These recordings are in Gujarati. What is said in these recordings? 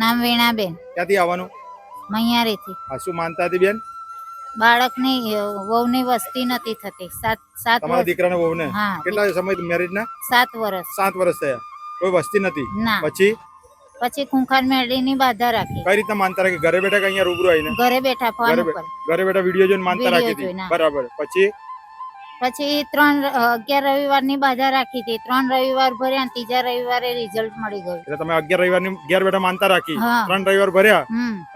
નામ વીણાબેન. ક્યાંથી આવવાનું? મૈયારીથી. આ શું માનતા હતી બેન? બાળકની વહુની વસ્તી નથી થતી. સાત સાત તમારા દીકરાને વહુને? હા. કેટલા સમય મેરેજ ના સાત વર્ષ. સાત વર્ષ થયા. કોઈ વસ્તી નથી? ના. પછી? પછી ખૂંખાર મેળીની બાધા રાખી. કઈ રીતના માનતા રાખી? ઘરે બેઠા કે અહીંયા રૂબરૂ આવીને? ઘરે બેઠા ફોન ઘરે ઉપર. ઘરે બેઠા વીડિયો જોઈને માનતા રાખી હા. બરાબર. પછી? પછી ત્રણ અગિયાર અગિયાર રવિવારની બાધા રાખી હતી. ત્રણ રવિવાર ભર્યા ત્રીજા રવિવારે રિઝલ્ટ મળી ગયું. એટલે તમે અગિયાર રવિવારની ઘેર બેઠા માનતા રાખી. ત્રણ રવિવાર ભર્યા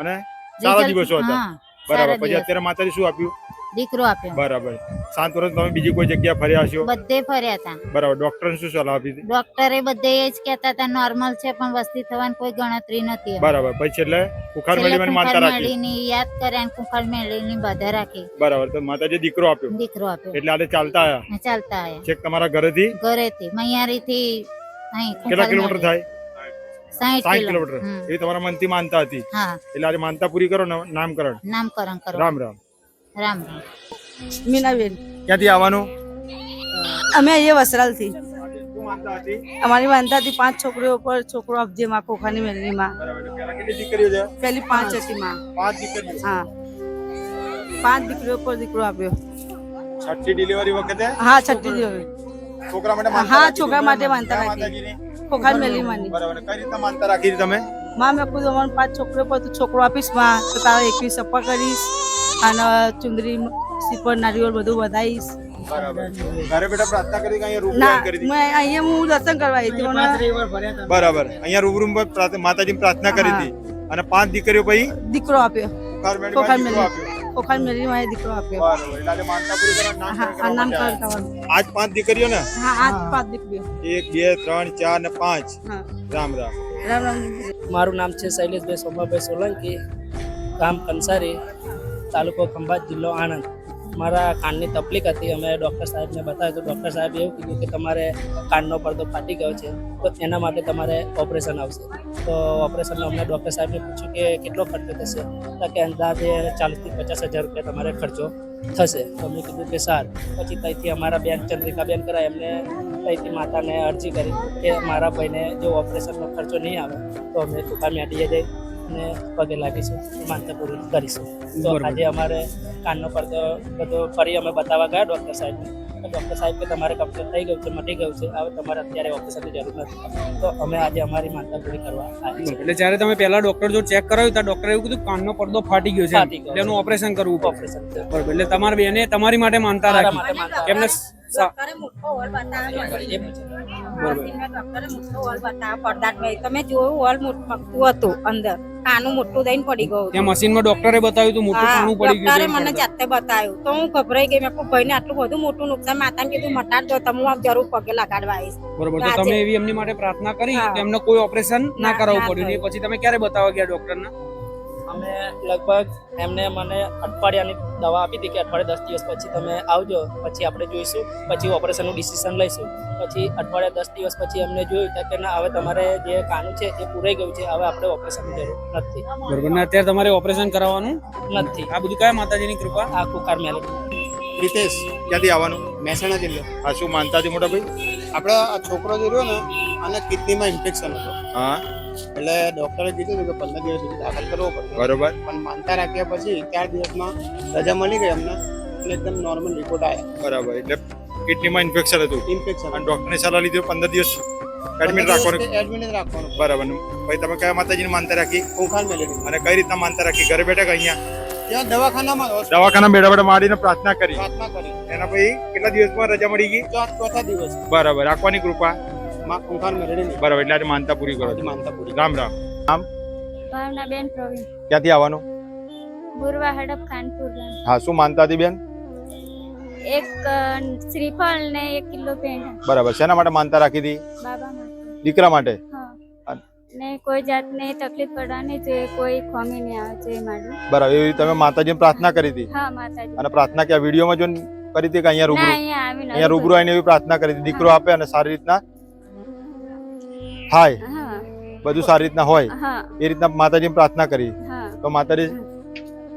અને સારા દિવસો હતા. બરાબર. પછી અત્યારે માતાજી શું આપ્યું? દીકરો આપ્યો. બરાબર. સાત વર્ષ તમે બીજી કોઈ જગ્યા ફર્યા છો બધે ફર્યા હતા બરાબર. ડોક્ટર શું સલાહ આપી હતી? ડોક્ટરે બધે એ જ કહેતા હતા નોર્મલ છે પણ વસ્તી થવાની કોઈ ગણતરી નથી. બરાબર. પછી એટલે કુખાર મેળવીને માનતા રાખી. યાદ કરે અને કુંભાર મેળીની બધા રાખી. બરાબર. તો માતાજી દીકરો આપ્યો. દીકરો આપ્યો. એટલે આજે ચાલતા આયા? ચાલતા આયા. છેક તમારા ઘરેથી? ઘરેથી. મૈયારીથી અહીં કેટલા કિલોમીટર થાય? સાહીઠ કિલોમીટર. એ તમારા મનથી માનતા હતી. એટલે આજે માનતા પૂરી કરો ને નામકરણ? નામકરણ કરો. રામ રામ. રામ રામ. મીનાબેન. ક્યાંથી આવવાનું? અમે અહીંયા વસરાલથી. શું માનતા હતી અમારી માનતા હતી પાંચ છોકરીઓ પર છોકરો આપજે માં કોખાની મેળવીમાં બરાબર પેલા કેટલી દીકરીઓ છે? પહેલી પાંચ હતી માં. પાંચ દીકરીઓ હા. પાંચ દીકરીઓ પર દીકરો આપ્યો. છઠ્ઠી ડિલિવરી વખતે? હા છઠ્ઠી દિવસ છોકરા માટે માનતા હા, રાખી છોકરા હતી. માટે માનતા કયા રાખી. માતાજીની? કોખાની મેળવીમાંની બરાબર કઈ રીતના માનતા રાખી હતી તમે? માં મેં કીધું અમારે પાંચ છોકરીઓ પર તું છોકરો આપીશમાં તો તારા એકવીસ અપ્પા કરીશ. અને ચુંદરી શ્રીફળ નારિયેળ બધું વધાઈશ બરાબર ઘરે બેઠા પ્રાર્થના કરી કે અહીંયા રૂબરૂ કરી હતી મેં અહીંયા હું દર્શન કરવા આવી હતી બરાબર. અહીંયા રૂબરૂ પર માતાજી પ્રાર્થના કરી હતી. અને પાંચ દીકરીઓ પછી દીકરો આપ્યો. આજે પાંચ દીકરીઓ ને? હા પાંચ દીકરીઓ. એક બે ત્રણ ચાર ને પાંચ. રામ રામ. રામ રામ. મારું નામ છે શૈલેષભાઈ સોમાભાઈ સોલંકી ગામ કંસારી. તાલુકો ખંભાત જિલ્લો આણંદ. મારા કાનની તકલીફ હતી. અમે ડૉક્ટર સાહેબને બતાવ્યું તો ડૉક્ટર સાહેબ એવું કીધું કે તમારે કાનનો પડદો ફાટી ગયો છે, તો એના માટે તમારે ઓપરેશન આવશે. તો ઓપરેશનનો અમને ડૉક્ટર સાહેબને પૂછ્યું કે કેટલો ખર્ચો થશે? તો કે અંદાજે ચાલીસથી પચાસ હજાર રૂપિયા તમારે ખર્ચો થશે. તો અમે કીધું કે સાર. પછી ત્યાંથી અમારા બેન ચંદ્રિકાબેન કરાય. એમને ત્યાંથી માતાને અરજી કરી કે મારા ભાઈને જો ઓપરેશનનો ખર્ચો નહીં આવે, તો અમે ચૂકા મેડીએ જઈ અને પગે લાગીશું માનતા પૂરી કરીશું. તો આજે અમારે કાનનો પડદો બધો ફરી અમે બતાવવા ગયા ડૉક્ટર સાહેબને. ડૉક્ટર સાહેબ કે તમારે કમ્પ્લેન થઈ ગયું છે મટી ગયું છે હવે તમારે અત્યારે ઓપરેશનની જરૂર નથી. તો અમે આજે અમારી માનતા પૂરી કરવા આવી એટલે જ્યારે તમે પહેલા ડોક્ટર જો ચેક કરાવ્યું ત્યાં ડૉક્ટર એવું કીધું કાનનો પડદો ફાટી ગયો છે એટલે એનું ઓપરેશન કરવું ઓપરેશન બરાબર. એટલે તમારે બેને તમારી માટે માનતા રાખી. માટે એમને સા- ડોક્ટરે મોટો હોલ બતાવ્યો એ પૂછ્યું. ડોક્ટરે મોટો હોલ બતાવ્યો પડદામાં તમે જોયું હોલ મોટું હતું અંદર કાનું મોટું દઈને પડી ગયું ત્યાં મશીનમાં ડોક્ટરે બતાવ્યું તો મોટું ડોક્ટરે મને. જાતે બતાવ્યું. તો હું ગભરાઈ ગઈ. મેં ભાઈને આટલું બધું મોટું નુકસાન માતાને કીધું મટાડ દો તમે આપ જરૂર પગે લગાડવા આવીશ. બરોબર. તો તમે એવી એમની માટે પ્રાર્થના કરી. કે એમને કોઈ ઓપરેશન ના ના- કરાવવું પડ્યું ને પછી તમે ક્યારે બતાવવા ગયા ડોક્ટરને? અમે લગભગ એમને મને અઠવાડિયાની દવા આપી હતી કે અઠવાડિયે દસ દિવસ પછી તમે આવજો પછી આપણે જોઈશું પછી ઓપરેશનનું ડિસિઝન લઈશું. પછી અઠવાડિયા દસ દિવસ પછી એમને જોયું કે ના હવે તમારે જે કાનું છે એ પૂરાઈ ગયું છે હવે આપણે ઓપરેશનની જરૂર નથી. બરોબર. ને અત્યારે તમારે ઓપરેશન કરાવવાનું? નથી. આ બધું કયા માતાજીની કૃપા? આ કુકાર મેલે. રીતેશ ક્યાંથી આવવાનું? મહેસાણા જિલ્લો. હા શું માનતા હતી મોટા ભાઈ આપણા આ છોકરો જે રહ્યો ને આને કિડનીમાં ઇન્ફેક્શન હતો. હા. એટલે ડોક્ટરે કીધું હતું કે પંદર દિવસ સુધી દાખલ કરવો પડશે. બરોબર. પણ માનતા રાખ્યા પછી ચાર દિવસમાં રજા મળી ગઈ અમને. એટલે એકદમ નોર્મલ રિપોર્ટ આવ્યા બરાબર. એટલે કિડનીમાં ઇન્ફેક્શન હતું. ઇન્ફેક્શન અને ડોક્ટરની સલાહ લીધી પંદર દિવસ એડમિટ રાખવાનું. એડમિટ રાખવાનું. બરાબર. ભાઈ તમે કયા માતાજીની માનતા રાખી? ખોખાર મેલેડી અને કઈ રીતના માનતા રાખી? ઘરે બેઠા કે અહીંયા? ત્યાં દવાખાનામાં દવાખાના બેઠા બેઠા મારીને પ્રાર્થના કરી. પ્રાર્થના કરી. એના પછી કેટલા દિવસમાં રજા મળી ગઈ? ચોથા દિવસ. બરાબર. રાખવાની કૃપા. માં બરાબર એટલે આજે માનતા પૂરી કરો માનતા પૂરી. રામ. રામ ભાવનાબેન પ્રવીણ. ક્યાંથી આવવાનું? બુરવા હડપ ખાનપુર હા શું માનતા હતી બેન? એક શ્રીફળ ને એક કિલો પેંડા બરાબર શેના માટે માનતા રાખી હતી? બાબા માટે. દીકરા માટે? ને કોઈ જાતને તકલીફ પડવાની જોઈએ કોઈ ખોમી નહીં આવે છે એ બરાબર એવી તમે માતાજીને પ્રાર્થના કરી હતી? હા માતાજી. અને પ્રાર્થના ક્યાં વિડીયોમાં જો કરી હતી કે અહીંયા રૂબરૂ? અહીંયા રૂબરૂ આવીને એવી પ્રાર્થના કરી હતી? દીકરો આપે અને સારી રીતના થાય હા. બધું સારી રીતના હોય. હા. એ રીતના માતાજી પ્રાર્થના કરી. હા. તો માતાજી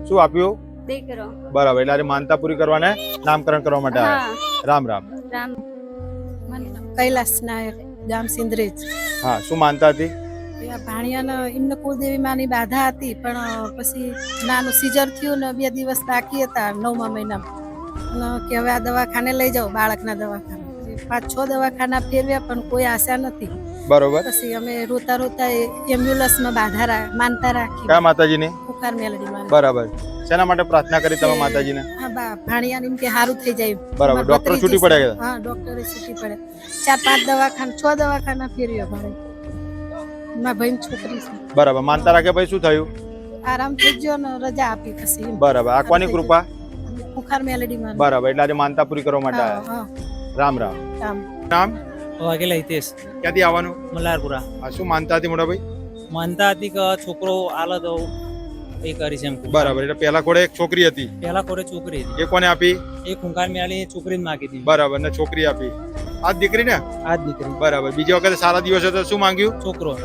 શું આપ્યું? દીકરો બરાબર એટલે આજે માનતા પૂરી કરવાને નામકરણ કરવા માટે આવ્યા રામ રામ. રામ. કૈલાસ નાયક ગામ સિંદ્રેજ હા શું માનતા હતી? ભાણિયાને એમને કુળદેવી માની બાધા હતી પણ પછી નાનું સીઝર થયું ને બે દિવસ બાકી હતા નવમા મહિનામાં. કે હવે આ દવાખાને લઈ જાઓ બાળકના દવાખાને. પાંચ છ દવાખાના ફેરવ્યા પણ કોઈ આશા નથી. બરોબર. પછી અમે રોતા રોતા એમ્બ્યુલન્સમાં બાધા માનતા રાખી. કયા માતાજીની? પુકાર મેલડીમાં બરાબર. શેના માટે પ્રાર્થના કરી તમે માતાજીને? હા બા ભાણિયાને કે સારું થઈ જાય. બરાબર. ડોક્ટર છૂટી પડ્યા હા ડોક્ટરે છૂટી પડે ચાર પાંચ દવાખાના છ દવાખાના ફેર્યો ભાડે મારા ભાઈ છોકરી છે. બરાબર. માનતા રાખે ભાઈ શું થયું? આરામ થઈ ગયો ને રજા આપી પછી બરાબર. આ કોની કૃપા? બુખાર મેલેડીમાં બરાબર. એટલે આજે માનતા પૂરી કરવા માટે રામ રામ. આમ નામ? વાઘેલા હિતેશ. ક્યાંથી આવવાનું? મલ્હારપુરા. આ શું માનતા હતી મોટા ભાઈ માનતા હતી કે છોકરો આલો તો એ કરી છે એમ બરાબર એટલે પેલા કોડે એક છોકરી હતી. પહેલા કોડે છોકરી હતી. એ કોને આપી? એ ખૂંખાર મેળી છોકરી માગી હતી. બરાબર ને છોકરી આપી. આ દીકરી ને? આ દીકરી. બરાબર બીજી વખતે સારા દિવસ તો શું માંગ્યું? છોકરો.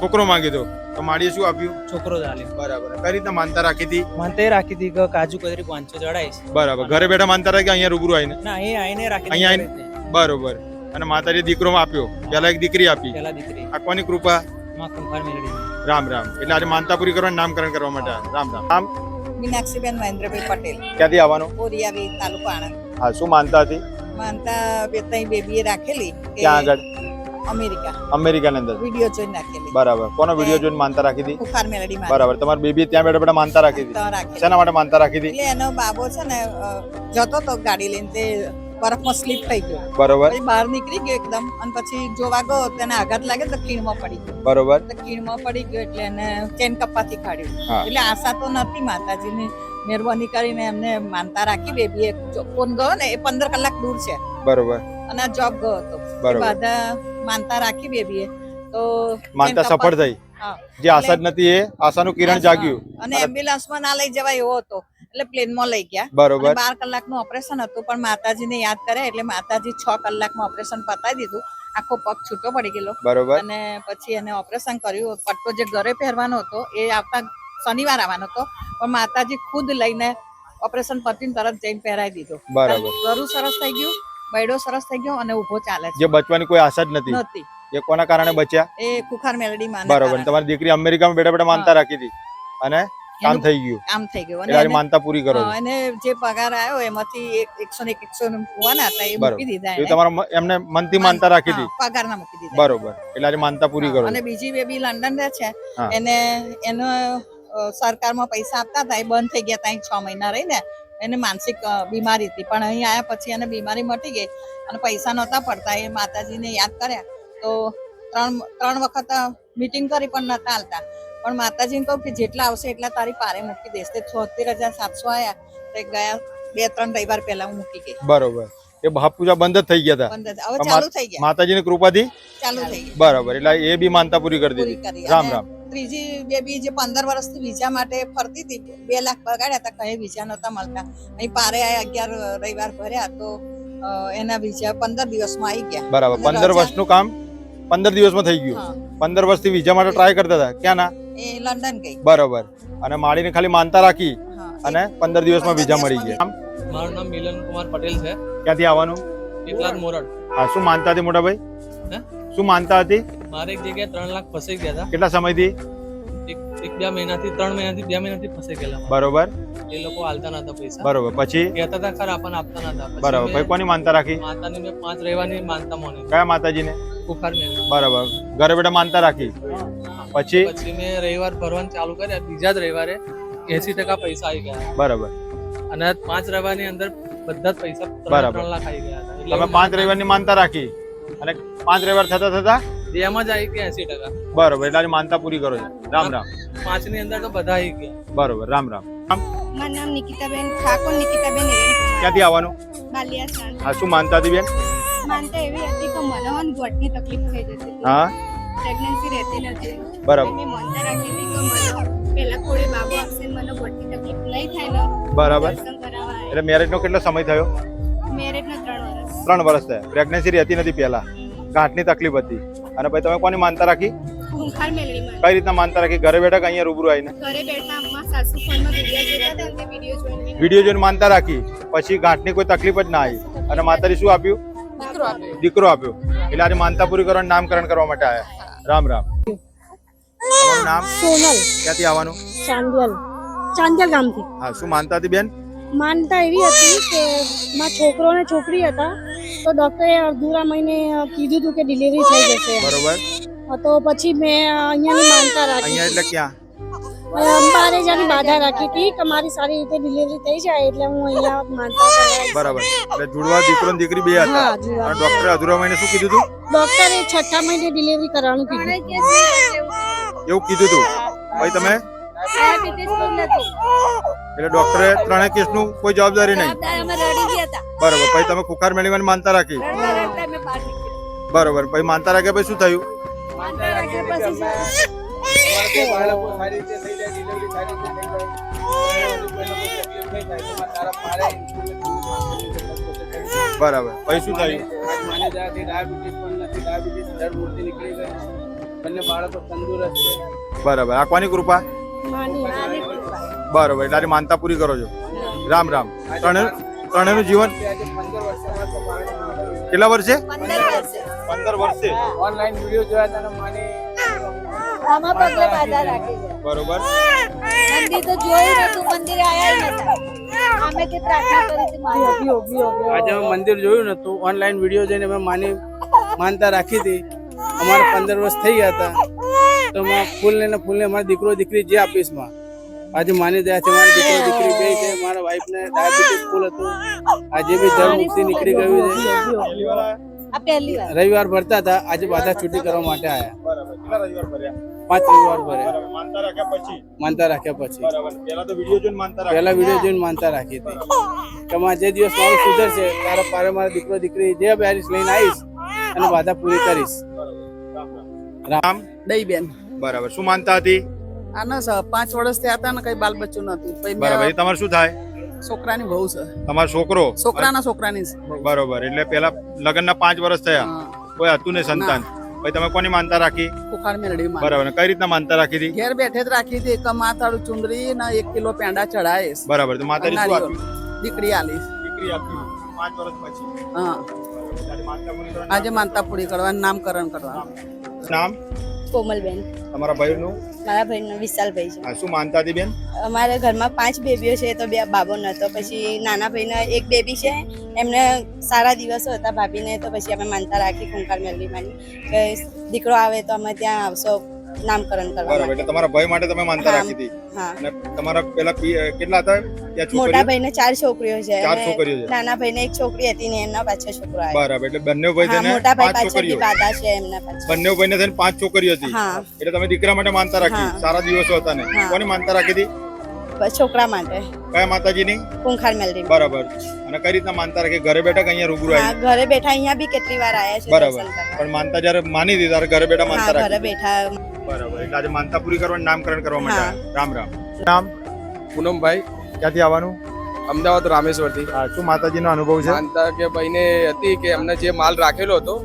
છોકરો માંગ્યો તો. તો માડીએ શું આપ્યું? છોકરો ચાલે બરાબર કઈ રીતના માનતા રાખી હતી? માનતા એ રાખી હતી કે કાજુ કતરી પાંચસો ચડાઈશ બરાબર ઘરે બેઠા માનતા રાખી અહીંયા રૂબરૂ આવીને? ના અહીંયા આઈને રાખી અહીંયા આવીને? બરોબર. અને માતાજી દીકરો આપ્યો. પેલા એક દીકરી આપી. પહેલા દીકરી. આ કોની કૃપા રામ રામ. એટલે આજે માનતા પૂરી કરવાનું નામકરણ કરવા માટે રામ રામ. રામ મીનાક્ષીબેન મહેન્દ્રભાઈ પટેલ. ક્યાંથી આવવાનું? ઓરિયાવી તાલુકો આણંદ. હા શું માનતા હતી? માનતા બે ત્રણ બેબીએ રાખેલી ત્યાં ક્યાં આગળ? અમેરિકા. અમેરિકાની અંદર. વીડિયો જોઈને રાખેલી. બરાબર. કોનો વીડિયો જોઈને માનતા રાખી હતી? બુખાર મેલડી બરાબર. તમારી બેબી ત્યાં બેઠા બેઠા માનતા રાખી હતી. શેના માટે માનતા રાખી હતી? એટલે એનો બાબો છે ને જતો તો ગાડી લઈને તે બરફમાં સ્લીપ થઈ ગયો. બરોબર. પછી બહાર નીકળી ગયો એકદમ અને પછી જોવા ગયો તેને આઘાત લાગે તો ખીણમાં પડી ગયો. બરોબર. ખીણમાં પડી ગયો એટલે એને ચેન કપ્પાથી કાઢ્યું. એટલે આશા તો નથી માતાજીની. મહેરબાની કરીને એમને માનતા રાખી બેબીએ જો ફોન ગયો ને એ પંદર કલાક દૂર છે. બરોબર. અને આ જોબ ગયો હતો. બધા માનતા રાખી બેબીએ તો માનતા સફળ થઈ. જે આશા જ નથી એ આશાનું કિરણ જાગ્યું. અને એમ્બ્યુલન્સમાં ના લઈ જવાય એવો હતો. એટલે પ્લેનમાં લઈ ગયા. બરોબર. બાર કલાકનું ઓપરેશન હતું પણ માતાજીને યાદ કરે એટલે માતાજી છ કલાકમાં ઓપરેશન પતાવી દીધું. આખો પગ છૂટો પડી ગયેલો. બરોબર. અને પછી એને ઓપરેશન કર્યું. પટ્ટો જે ઘરે પહેરવાનો હતો એ આવતા શનિવાર આવવાનો હતો પણ માતાજી ખુદ લઈને ઓપરેશન પતીને તરત જઈને પહેરાવી દીધો. બરાબર. ગરું સરસ થઈ ગયું બૈડો સરસ થઈ ગયો અને ઊભો ચાલે છે. જે બચવાની કોઈ આશા જ નથી. નથી. એ કોના કારણે બચ્યા? એ કુખાર મેલડી માં બરોબર. તમારી દીકરી અમેરિકામાં બેઠા બેઠા માનતા રાખી હતી. અને? કામ થઈ ગયું. કામ થઈ ગયું. અને માનતા પૂરી કરો અને જે પગાર આવ્યો એમાંથી એકસો ને એકસો હોવાના હતા એ મૂકી દીધા એ તમારા એમને મનથી માનતા રાખી હતી પગાર ના મૂકી દીધા. બરોબર. એટલે આજે માનતા પૂરી કરો અને બીજી બેબી લંડન રહે છે. એને એનો સરકારમાં પૈસા આપતા હતા એ બંધ થઈ ગયા ત્યાં છ મહિના રહીને. એને માનસિક બીમારી હતી. પણ અહીં આવ્યા પછી એને બીમારી મટી ગઈ અને પૈસા નહોતા પડતા. એ માતાજીને યાદ કર્યા. તો ત્રણ ત્રણ વખત મીટિંગ કરી પણ નતા હાલતા. પણ માતાજીને કહું કે જેટલા આવશે એટલા તારી પારે મૂકી દઈશ. તે છોતેર હજાર સાતસો આવ્યા તે ગયા બે ત્રણ રવિવાર પહેલા હું મૂકી ગઈ. બરોબર. એ ભાપ પૂજા બંધ જ થઈ ગયા હતા બંધ હવે ચાલુ થઈ ગયા. માતાજીની કૃપાથી? ચાલુ થઈ ગયા. બરાબર. એટલે એ બી માનતા પૂરી કરી દીધી. રામ રામ. ત્રીજી બેબી જે પંદર વર્ષથી વિઝા માટે ફરતી હતી બે લાખ બગાડ્યા હતા કઈ વિઝા નતા મળતા. અહીં પારે આ અગિયાર રવિવાર ભર્યા તો એના વિઝા પંદર દિવસમાં આવી ગયા. બરાબર. પંદર વર્ષનું કામ પંદર દિવસમાં થઈ ગયું. પંદર વર્ષથી વિઝા માટે ટ્રાય કરતા હતા. ક્યાં ના લંડન ગઈ. બરોબર. અને માળીને ખાલી માનતા રાખી અને પંદર દિવસમાં વિઝા મળી ગયા. મારું નામ મિલન કુમાર પટેલ છે. ક્યાંથી આવવાનું? એકલાદ મોરડ. હા શું માનતા હતી મોટા ભાઈ? હે? શું માનતા હતી? મારે એક જગ્યાએ ત્રણ લાખ ફસાઈ ગયા હતા. કેટલા સમયથી? એક એક બે મહિનાથી ત્રણ મહિનાથી બે મહિનાથી ફસાઈ ગયેલા બરોબર. એ લોકો હાલતા નતા પૈસા. બરોબર. પછી? કહેતા હતા ખરા પણ આપતા નતા બરોબર. બરાબર ભાઈ કોની માનતા રાખી? માતાની મેં પાંચ રહેવાની માનતા માની. કયા માતાજીને? બુખાર બરાબર. ઘરે બેઠા માનતા રાખી. પછી? પછી મેં રવિવાર ભરવાનું ચાલુ કર્યા. બીજા જ રવિવારે એસી ટકા પૈસા આવી ગયા. બરાબર. અને પાંચ રવિવારની અંદર બધા જ પૈસા બરાબર. ત્રણ લાખ આવી ગયા હતા. એટલે તમે પાંચ રવિવારની માનતા રાખી. અને પાંચ રવિવાર થતા થતા? એમ જ આવી ગયા એસી ટકા. બરોબર. એટલે માનતા પૂરી કરો છો. રામ રામ. પાંચની અંદર તો બધા આવી ગયા. બરોબર. રામ રામ. મારું નામ નિકિતાબેન ઠાકોર નિકિતાબેન ક્યાંથી આવવાનું? બાલિયા હા શું માનતા હતી બેન? માનતા એવી હતી કે મને ગોઠની તકલીફ થઈ જતી હા? પ્રેગ્નન્સી રહેતી નથી. બરાબર. મેં માનતા રાખી હતી કે મને પહેલા કોળે બાબો આપશે મને ગોઠની તકલીફ નહીં થાય ને બરાબર. એટલે મેરેજ મેરેજનો કેટલો સમય થયો? મેરેજના ત્રણ વર્ષ. ત્રણ વર્ષ થયા. પ્રેગ્નન્સી રહેતી નથી પહેલા. ગાંઠની તકલીફ હતી. અને પછી તમે કોની માનતા રાખી? કઈ રીતના માનતા રાખી? ઘરે બેઠા અહીંયા રૂબરૂ આવીને? ઘરે બેઠા અમ્મા સાસુ ફોનમાં વીડિયો જોતા હતા ને તે જોઈને. વિડિયો જોઈને માનતા રાખી. પછી ગાંઠની કોઈ તકલીફ જ ના આવી. અને માતાજી શું આપ્યું? દીકરો આપ્યો. એટલે આજે માનતા પૂરી કરવાનું નામકરણ કરવા માટે આવ્યા રામ રામ. તમારું નામ? સોનલ. ક્યાંથી આવવાનું? ચાંદલ ચાંદલ ગામથી. હા શું માનતા હતી બેન? માનતા એવી હતી કે મારા છોકરો ને છોકરી હતા તો ડોક્ટરે અડધુરા મહિને કીધું હતું કે ડિલિવરી થઈ જશે. બરોબર. તો પછી મેં અહીંયાની માનતા રાખી. અહીંયા એટલે ક્યાં? અંબારે જાણે બાધા રાખી હતી કે મારી સારી રીતે ડિલિવરી થઈ જાય એટલે હું અહીંયા માનતા બરાબર. એટલે જુડવા દીકરો ને દીકરી બે હતા. અને ડોક્ટરે અધૂરા મહિને શું કીધું હતું ડોક્ટરે છઠ્ઠા મહિને ડિલિવરી કરવાનું કીધું. એવું કીધું હતું ભાઈ તમે? એટલે ડોક્ટરે ત્રણેય કેસનું કોઈ જવાબદારી નહીં? બરોબર. પછી તમે કુકાર મેળવીને માનતા રાખી. બરોબર. પછી માનતા રાખ્યા પછી શું થયું? બરાબર. પછી શું થયું? બંને બાળકો તંદુરસ્ત છે. બરાબર. આ કોની કૃપા? બરાબર. એટલે આજે માનતા પૂરી કરો છો? રામ રામ. ત્રણે ત્રણેયનું જીવન? કેટલા વર્ષે? પંદર વર્ષે. ઓનલાઈન વીડિયો જોયા તને માને આમાં પગલે બાધા રાખી છે. બરોબર. મંદિર તો જોયું નતું મંદિરે આયા નતા. અમે કે પ્રાર્થના કરી હતી મારી. આજે અમે મંદિર જોયું નતું ઓનલાઈન વીડિયો જોઈને અમે માની માનતા રાખી હતી. અમારે પંદર વર્ષ થઈ ગયા હતા. તો માં ફૂલ ને ફૂલ ને મારા દીકરો દીકરી જે આપીશમાં. આજે માની દયા છે મારા દીકરો દીકરી બે છે મારા વાઈફ ને ડાયાબિટીસ ફૂલ હતું. આજે બી જળ મુક્તિ નીકળી ગયું છે. આ પહેલી વાર. રવિવાર ભરતા હતા આજે બાધા છૂટી કરવા માટે આયા. પાંચ રવિવાર ભરે. માનતા રાખ્યા પછી? માનતા રાખ્યા પછી. બરાબર. પહેલા તો વીડિયો જોઈને માનતા રાખ્યા. પહેલા વીડિયો જોઈને માનતા રાખી હતી. કે માં જે દિવસ મારું સુધરશે તારો પારે મારો દીકરો દીકરી જે બેરીશ લઈને આવીશ અને બાધા પૂરી કરીશ. રામ. દઈ બેન બરાબર. શું માનતા હતી? આના સર પાંચ વર્ષ થયા હતા ને કઈ બાલ બચ્ચું નથી પછી બરાબર. એ તમારે શું થાય? છોકરાની બહુ છે. તમારો છોકરો? છોકરાના છોકરાની બરોબર. એટલે પેલા લગ્નના પાંચ વર્ષ થયા. કોઈ હતું ને. સંતાન? પછી તમે કોની માનતા રાખી? કુખાર મેલડી બરાબર કઈ રીતના માનતા રાખી હતી? ઘેર બેઠે જ રાખી હતી કે માતાળું ચુંદરી ને એક કિલો પેંડા ચડાવીશ બરાબર તો માતાજી શું આપ્યું? દીકરી આલીશ દીકરી આપી. પાંચ વર્ષ પછી? હા. આજે માનતા પૂરી કરવાનું નામકરણ કરવા નામ? કોમલબેન. તમારા ભાઈનું મારા ભાઈનો વિશાલભાઈ છે. શું માનતા હતી બેન? અમારા ઘરમાં પાંચ બેબીઓ છે તો બે બાબો નતો પછી નાના ભાઈને એક બેબી છે એમને સારા દિવસો હતા ભાભીને તો પછી અમે માનતા રાખી ખૂંખાર માની કે દીકરો આવે તો અમે ત્યાં આવશો. નામકરણ કરવા બરાબર એટલે તમારા ભાઈ માટે તમે માનતા રાખી હતી. હા. અને તમારા પેલા કેટલા હતા? ત્યાં મોટા ભાઈને ચાર છોકરીઓ છે ચાર છોકરીઓ છે. નાના ભાઈને એક છોકરી હતી ને એમના પાછળ છોકરો આવ્યો. બરાબર એટલે બંને ભાઈ થઈને મોટા ભાઈ પાછળ છોકરીઓ. છે એમના પાછળ. બંને ભાઈને થઈને પાંચ છોકરીઓ હતી. એટલે તમે દીકરા માટે માનતા રાખી. સારા દિવસો હતા ને. કોને માનતા રાખી હતી? છોકરા માટે. કયા માતાજીની? કુંખાર મેલરી બરાબર. અને કઈ રીતના માનતા રાખી? ઘરે બેઠા કે અહીંયા રૂબરૂ આવી ઘરે બેઠા અહીંયા બી કેટલી વાર આયા છે બરાબર. પણ માનતા જયારે માની ત્યારે ઘરે બેઠા માનતા હા ઘરે બેઠા બરાબર. એટલે આજે માનતા પૂરી કરવાનું નામકરણ કરવા માટે રામ. રામ રામ. નામ? પૂનમભાઈ. ક્યાંથી આવવાનું? અમદાવાદ રામેશ્વરથી. હા શું માતાજીનો અનુભવ છે? માનતા કે ભાઈને હતી કે એમને જે માલ રાખેલો હતો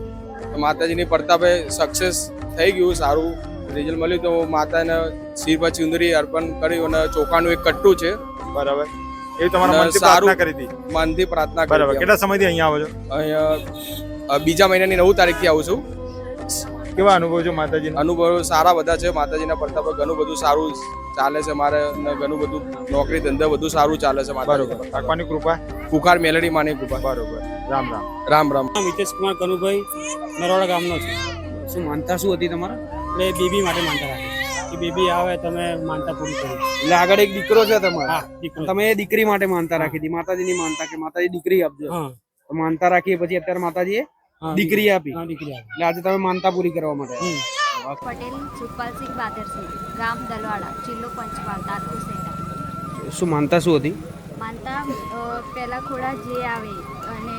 તો માતાજીની પ્રતાપે સક્સેસ થઈ ગયું સારું રિઝલ્ટ મળ્યું. તો માતાને શિવ ચુંદરી અર્પણ કર્યું અને ચોખાનું એક કટ્ટું છે. બરાબર. એ તમારા મનથી સારું- પ્રાર્થના કરી હતી? મનથી પ્રાર્થના કરી બરાબર. કેટલા સમયથી અહીંયા આવો છો? અહીંયા બીજા મહિનાની નવ તારીખથી આવું છું. કેવા અનુભવ છે માતાજી અનુભવ સારા બધા છે. માતાજીના પ્રતાપે ઘણું બધું સારું ચાલે છે મારે અને ઘણું બધું નોકરી ધંધા બધું સારું ચાલે છે માતાજીના બરોબર. રાખવાની કૃપા? ફુકાર મેલડી માની કૃપા. બરોબર. રામ રામ. રામ રામ. મિતેશ કુમાર કનુભાઈ નરોડા ગામનો છું. શું માનતા શું હતી તમારા? એટલે બેબી માટે માનતા રાખી કે બેબી આવે તમે માનતા પૂરી કરી. એટલે આગળ એક દીકરો છે તમારે? તમે એ દીકરી માટે માનતા રાખી હતી. માતાજીની માનતા કે માતાજી દીકરી આપજો. માનતા રાખી પછી અત્યારે માતાજીએ દીકરી આપી. દીકરી એટલે આજે તમે માનતા પૂરી કરવા માટે. પટેલ સુખપાલસિંહ બાદરસિંહ ગામ દલવાડા જિલ્લો પંચમહાલ તાલુકો સેડા શું માનતા શું હતી? માનતા પહેલા ખોડા જે આવે અને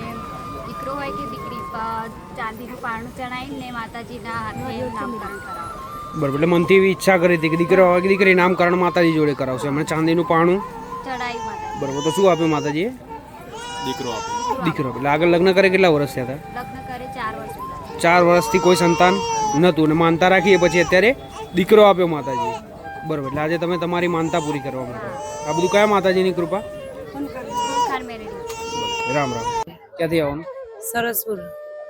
દીકરો હોય કે દીકરી ચાંદીનું પારણું ચણાવીને માતાજીના હાથે નામકરણ કરાવે. બરોબર એટલે મનથી એવી ઈચ્છા કરી હતી કે દીકરો હોય કે દીકરી નામકરણ માતાજી જોડે કરાવશે. એમણે ચાંદીનું પાણું ચડાવી બરાબર બરોબર તો શું આપ્યું માતાજીએ? દીકરો આપ્યો. દીકરો એટલે આગળ લગ્ન કરે કેટલા વર્ષ થયા હતા? ચાર વર્ષથી કોઈ સંતાન નહોતું ને માનતા રાખીએ પછી અત્યારે દીકરો આપ્યો માતાજીએ. બરોબર એટલે આજે તમે તમારી માનતા પૂરી કરવા માટે આ બધું કયા માતાજીની કૃપા? રામ રામ. ક્યાંથી આવવાનું સરસપુર.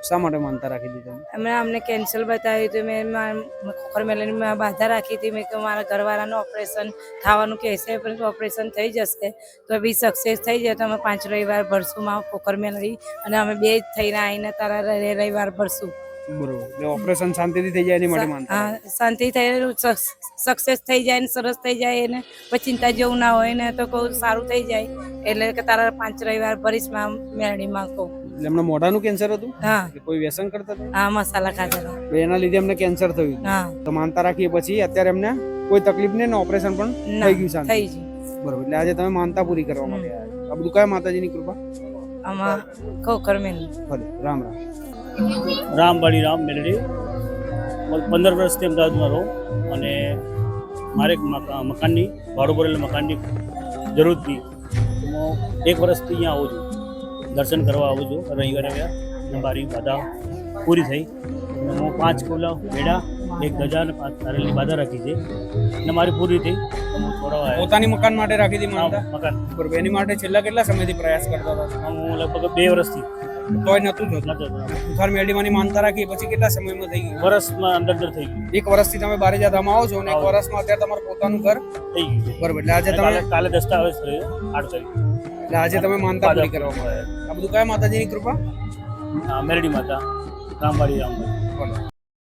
શા માટે માનતા રાખી દીધા એમણે અમને કેન્સલ બતાવ્યું હતું મેં ખોખર મેલની બાધા રાખી હતી મેં કે મારા ઘરવાળાનું ઓપરેશન થવાનું કહેશે પરંતુ ઓપરેશન થઈ જશે તો બી સક્સેસ થઈ જાય તો અમે પાંચ રવિવાર ભરશું માં ખોખર મેલડી અને અમે બે જ થઈને આવીને તારા રવિવાર ભરશું. બરોબર. ઓપરેશન શાંતિથી થઈ જાય એની માટે માનતા હા શાંતિ થઈ સક્સેસ થઈ જાય ને સરસ થઈ જાય એને. પછી ચિંતા જેવું ના હોય ને તો કહું સારું થઈ જાય. એટલે કે તારા પાંચ રવિવાર ભરીશમાં મેલડીમાં કહું. એટલે એમને મોઢાનું કેન્સર હતું? હા. કોઈ વ્યસન કરતા હતા? હા મસાલા ખાતા એના લીધે એમને કેન્સર થયું હા. તો માનતા રાખીએ પછી અત્યારે એમને કોઈ તકલીફ નહીં ને ઓપરેશન પણ થઈ ગયું શાંતિ. થઈ ગયું. બરોબર. એટલે આજે તમે માનતા પૂરી કરવા માટે આ બધું કયા માતાજીની કૃપા? આમાં ખોખર મેલડી ભલે. રામ રામ. રામવાડી રામ મેલડી. પંદર વર્ષથી અમદાવાદમાં રહું અને મારે મકાનની, ભાડું ભરેલા મકાનની જરૂર હતી. હું એક વર્ષથી અહીંયા આવું છું. દર્શન કરવા આવું છું. રવિવારે આવ્યા. મારી બાધા પૂરી થઈ. હું પાંચ કોલા મેળા એક ગજા પાંચ બાધા રાખી છે. અને મારી પૂરી થઈ પોતાની મકાન માટે રાખી હતી મકાન. બરોબર એની માટે છેલ્લા કેટલા સમયથી પ્રયાસ કરતા હતા? હું લગભગ બે વર્ષથી. તોય નતું નતો બુખાર માનતા રાખી પછી કેટલા સમયમાં થઈ ગયું? વર્ષમાં અંદર અંદર થઈ ગયું. એક વર્ષથી તમે બારે જાધામાં આવો છો અને એક વર્ષમાં અત્યારે તમારું પોતાનું ઘર? થઈ ગયું બરોબર એટલે આજે તમે કાલે દસ્તાવેજ આઠ તારીખ એટલે આજે તમે માનતા પૂરી કરવામાં આવ્યા આ બધું કયા માતાજીની કૃપા? મેરડી માતા રામવાડી રામવાડી.